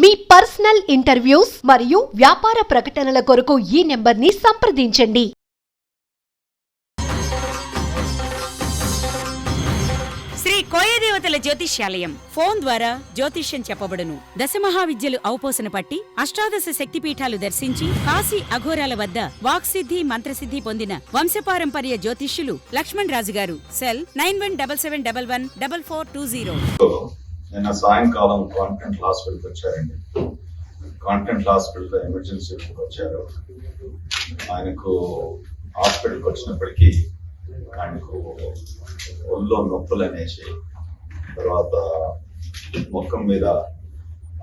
మీ personal interviews మరియు వ్యాపార ప్రకటనల కొరకు ఈ నెంబర్ని సంప్రదించండి. శ్రీ కోయదేవతల జ్యోతిష్యాలయం ఫోన్ ద్వారా జ్యోతిష్యం చెప్పబడును. దశ మహావిద్యలు అవపోసన పట్టి అష్టాదశ శక్తిపీఠాలు దర్శించి కాశీ అఘోరాల వద్ద వాక్సిద్ధి మంత్రసిద్ధి పొందిన వంశపారంపర్య జ్యోతిష్యులు లక్ష్మణ్ రాజు గారు cell nine one double seven double one double four two zero. నిన్న సాయంకాలం కాన్ఫరెంట్ హాస్పిటల్కి వచ్చారండి. కాన్ఫరెంట్ హాస్పిటల్ ఎమర్జెన్సీకి వచ్చారు. ఆయనకు హాస్పిటల్కి వచ్చినప్పటికీ ఆయనకు ఒళ్ళో నొప్పులు అనేసి తర్వాత ముఖం మీద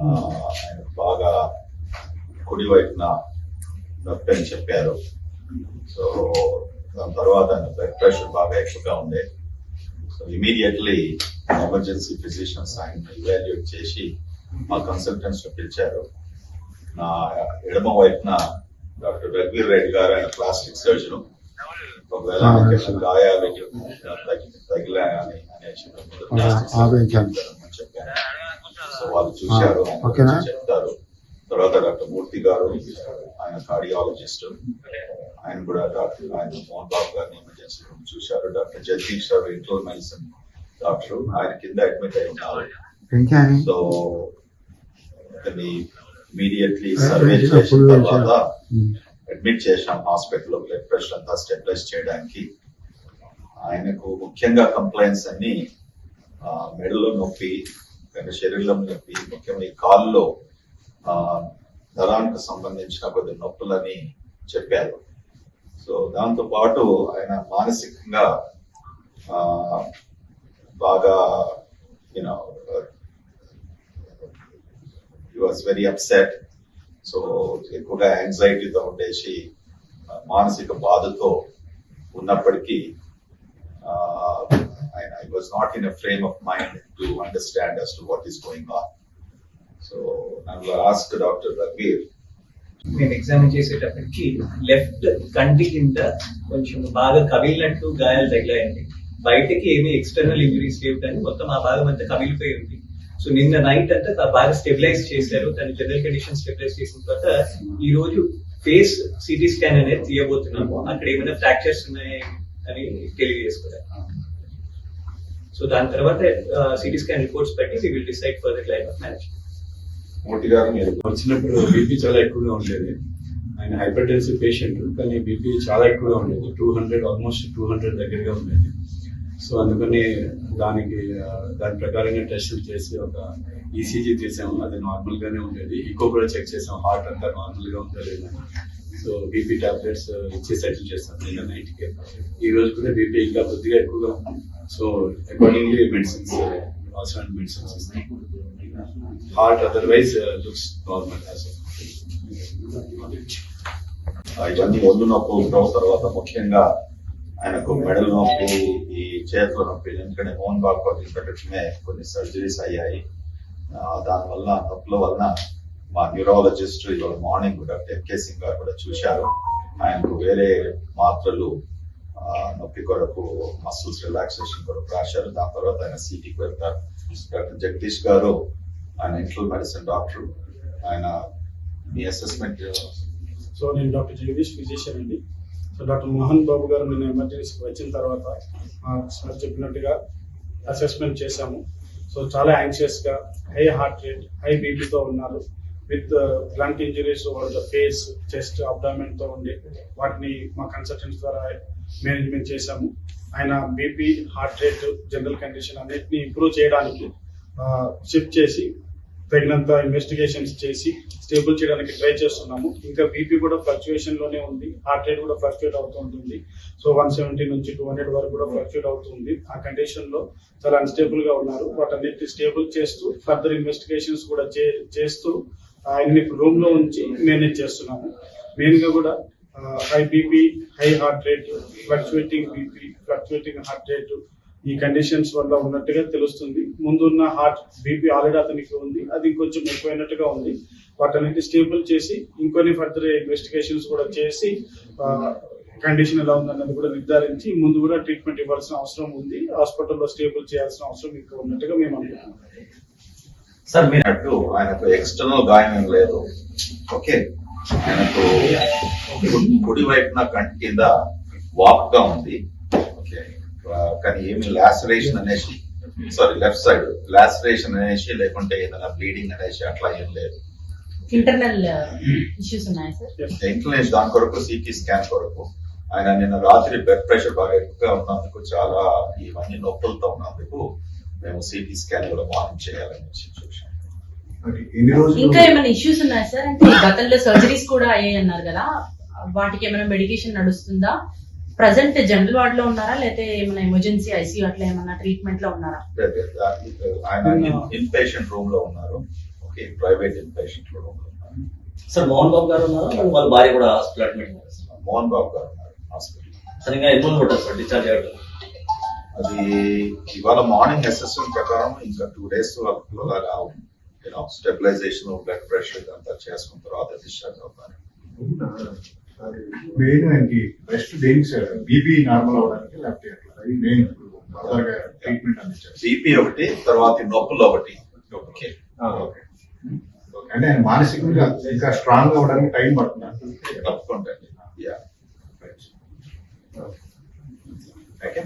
ఆయన ఆయనకు బాగా కుడి వైపున నొప్పి అని చెప్పారు. సో దాని తర్వాత ఆయన బ్లడ్ ప్రెషర్ బాగా ఎక్కువగా ఉంది. ఇమీడియట్లీ ఎమర్జెన్సీ ఫిజిషియన్స్ ఆయన ఇవాల్యుయేట్ చేసి మా కన్సల్టెంట్స్ పిలిచారు. నా ఎడమ వైపున డాక్టర్ రఘువీర్ రెడ్డి గారు ఆయన ప్లాస్టిక్ సర్జన్. ఒకవేళ. గాయాలు తగి- తగిలా అని అనేసి చెప్పాను. సో వాళ్ళు చూశారు చెప్తారు. తర్వాత డాక్టర్ మూర్తి గారు ఆయన కార్డియాలజిస్ట్. ఆయన కూడా డాక్టర్ ఆయన మోహన్ బాబు గారిని ఎమర్జెన్సీ రూమ్ చూశారు. డాక్టర్ జగదీష్ గారు ఇంటర్నల్ మెడిసిన్ డాక్టర్. ఆయన కింద అడ్మిట్ అయి ఉన్నారు. ఇంకా సో అతన్ని ఇమీడియట్లీ సర్వే చేసిన తర్వాత. అడ్మిట్ చేశాం హాస్పిటల్లో బ్లడ్ ప్రెషర్ అంతా స్టెబిలైజ్ చేయడానికి. ఆయనకు ముఖ్యంగా కంప్లైంట్స్ అన్ని మెడలో నొప్పి ఇంకా శరీరంలో నొప్పి ముఖ్యంగా కాల్లో నరానికి సంబంధించిన కొద్ది నొప్పులని చెప్పారు. సో దాంతో పాటు ఆయన మానసికంగా బాగా you know was very upset so ఎక్కువగా యాంగ్జైటీతో ఉండేసి మానసిక బాధతో ఉన్నప్పటికీ ఆయన I was not in a frame of mind to understand as to what is going on so ask doctor రఘువీర్ నేను ఎగ్జామిన్ చేసేటప్పటికి లెఫ్ట్ కంటి కింద కొంచెం బాగా కవిలినట్టు గాయాలు తగిలాయండి. బయటకి ఏమీ ఎక్స్టర్నల్ ఇంజరీస్ లేవు కానీ మొత్తం ఆ భాగం అంతా కవిలిపోయి ఉంది. సో నిన్న నైట్ అంతా బాగా స్టెబిలైజ్ చేశారు. దాని జనరల్ కండిషన్ స్టెబిలైజ్ చేసిన తర్వాత ఈ రోజు ఫేస్ సిటీ స్కాన్ అనేది తీయబోతున్నాము అక్కడ ఏమైనా ఫ్రాక్చర్స్ ఉన్నాయి అని తెలియజేసుకున్నారు సో దాని తర్వాత సిటీ స్కాన్ రిపోర్ట్స్ బట్టి we will decide for the claim of management మోటి గారు మీరు. వచ్చినప్పుడు బీపీ చాలా ఎక్కువగా ఉండేది. ఆయన హైపర్ టెన్సివ్ పేషెంట్ కానీ బీపీ చాలా ఎక్కువగా ఉండేది. Two hundred almost two hundred దగ్గరగా ఉండేది. సో అందుకని దానికి దాని ప్రకారంగా టెస్టులు చేసి ఒక ఈసీజీ తీసాము. అది నార్మల్ గానే ఉండేది. ఈకో కూడా చెక్ చేసాం. హార్ట్ అంతా నార్మల్గా ఉందా లేదా? సో బీపీ టాబ్లెట్స్ ఇచ్చి సెటిల్ చేస్తాం నిన్న నైట్కి ఈ రోజు కూడా బీపీ ఇంకా కొద్దిగా ఎక్కువగా ఉంది. సో అకార్డింగ్లీ మెడిసిన్స్ అవసరమైన medicines heart otherwise looks normal ఇవన్నీ ఒళ్ళు నొప్పి ఉండడం తర్వాత ముఖ్యంగా ఆయనకు మెడల నొప్పి ఈ చేతుల నొప్పి ఎందుకంటే మోహన్ బాబు వదిలిపెట్టడమే కొన్ని సర్జరీస్ అయ్యాయి. దానివల్ల నొప్పుల వలన మా న్యూరాలజిస్ట్ ఇవాళ మార్నింగ్ డాక్టర్ ఎంకే సింగ్ గారు కూడా చూశారు. ఆయనకు వేరే మాత్రలు నొప్పి కొరకు మసిల్స్ రిలాక్సేషన్ కొరకు రాశారు. దాని తర్వాత ఆయన సిటీకి వెళ్తారు. డాక్టర్ జగదీష్ గారు ఆయన ఇంటర్నల్ మెడిసిన్ డాక్టర్. ఆయన మీ అసెస్మెంట్ సో నేను డాక్టర్ జగదీష్ ఫిజిషియన్ అండి. సో డాక్టర్ మోహన్ బాబు గారు నేను ఎమర్జెన్సీకి వచ్చిన తర్వాత సార్ చెప్పినట్టుగా అసెస్మెంట్ చేశాము. సో చాలా యాంగ్షియస్గా హై హార్ట్ రేట్ హై బీపీతో ఉన్నారు. విత్ uh, బ్లంట్ ఇంజరీస్ వాళ్ళ ద ఫేస్ చెస్ట్ అబ్డామెన్తో ఉండి వాటిని మా కన్సల్టెంట్స్ ద్వారా మేనేజ్మెంట్ చేశాము. ఆయన BP heart rate general condition అన్నిటిని ఇంప్రూవ్ చేయడానికి షిఫ్ట్ చేసి తగినంత ఇన్వెస్టిగేషన్స్ చేసి స్టేబుల్ చేయడానికి ట్రై చేస్తున్నాము. ఇంకా బీపీ కూడా ఫ్లక్చుయేషన్లోనే ఉంది. హార్ట్ రేట్ కూడా ఫ్లక్చుయేట్ అవుతూ ఉంటుంది. సో వన్ సెవెంటీ నుంచి టూ హండ్రెడ్ వరకు కూడా ఫ్లక్చుయేట్ అవుతుంది ఆ కండిషన్లో చాలా అన్స్టేబుల్గా ఉన్నారు. వాటన్నిటిని స్టేబుల్ చేస్తూ ఫర్దర్ ఇన్వెస్టిగేషన్స్ కూడా చే- చేస్తూ ఆయన్ని ఇప్పుడు రూమ్లో ఉంచి మేనేజ్ చేస్తున్నాము. మెయిన్గా కూడా high BP high heart rate fluctuating BP fluctuating heart rate ఈ కండిషన్స్ వల్ల ఉన్నట్టుగా తెలుస్తుంది. ముందున్న హార్ట్ బీపీ ఆల్రెడీ అతనికి ఉంది. అది కొంచెం ఎక్కువైనట్టుగా ఉంది. వాటన్నిటి స్టేబుల్ చేసి ఇంకొన్ని ఫర్దర్ ఇన్వెస్టిగేషన్స్ కూడా చేసి కండిషన్ ఎలా ఉందన్నది కూడా నిర్ధారించి ముందు కూడా ట్రీట్మెంట్ ఇవ్వాల్సిన అవసరం ఉంది. హాస్పిటల్లో స్టేబుల్ చేయాల్సిన అవసరం ఇంకా ఉన్నట్టుగా మేము అనుకుంటున్నాం. సార్ మీరు అన్నట్టు ఆయనకు ఎక్స్టర్నల్ గాయం లేదు. ఓకే? ఆయనకు కుడి- వైపున కంటి కింద వాక్గా ఉంది కానీ ఏమి లాసరేషన్ అనేసి సారీ లెఫ్ట్ సైడ్ లాసరేషన్ అనేసి లేకుంటే ఏదైనా బ్లీడింగ్ అనేసి అట్లా ఏం లేదు. ఇంటర్నల్ ఇష్యూస్ ఉన్నాయా సార్? ఇంక్లినేషన్ దాని కొరకు సిటీ స్కాన్ కొరకు. ఆయన నిన్న రాత్రి బ్లడ్ ప్రెషర్ బాగా ఎక్కువగా ఉన్నందుకు చాలా ఇవన్నీ నొప్పులతో ఉన్నందుకు మేము సిటీ స్కాన్ కూడా మార్నింగ్ చేయాలని చూసాం ఇంకా ఏమైనా ఇష్యూస్ ఉన్నాయా సార్ అంటే గతంలో సర్జరీస్ కూడా అయ్యాయి అన్నారు కదా. వాటికి ఏమైనా మెడికేషన్ నడుస్తుందా? ప్రజెంట్ జనరల్ వార్డ్లో ఉన్నారా? లేకపోతే ఏమైనా ఎమర్జెన్సీ ఐసీయూ అట్లా ఏమైనా ట్రీట్మెంట్లో ఉన్నారా? ఆయన ఇన్ పేషెంట్ రూమ్లో ఉన్నారు. ఓకే ప్రైవేట్ ఇన్ పేషెంట్ రూమ్లో ఉన్నారు. సార్ మోహన్ బాబు గారు ఉన్నారా? వాళ్ళ భార్య కూడా హాస్పిటల్ అడ్మిట్ ఉన్నారు సార్. మోహన్ బాబు గారు ఉన్నారు. హాస్పిటల్ సార్ ఇంకా ఎన్ని పట్టారు సార్ డిశ్చార్జ్ అయ్యారు అది ఇవాళ మార్నింగ్ అసెస్మెంట్ ప్రకారం ఇంకా టూ డేస్ అలాగా you know stabilization blood pressure ఇదంతా చేసుకున్న తర్వాత డిశ్చార్జ్ అవుతారు మెయిన్ ఆయనకి బెస్ట్ దేనికి సార్? బీపీ నార్మల్ అవడానికి లేకపోతే అది మెయిన్ ఫర్దర్గా ట్రీట్మెంట్ అందించారు. బీపీ ఒకటి తర్వాత నొప్పులు ఒకటి. ఓకే. ఓకే. అంటే ఆయన మానసికంగా ఇంకా స్ట్రాంగ్ అవడానికి టైం పడుతుంది? తప్పకుండా యా ఓకే.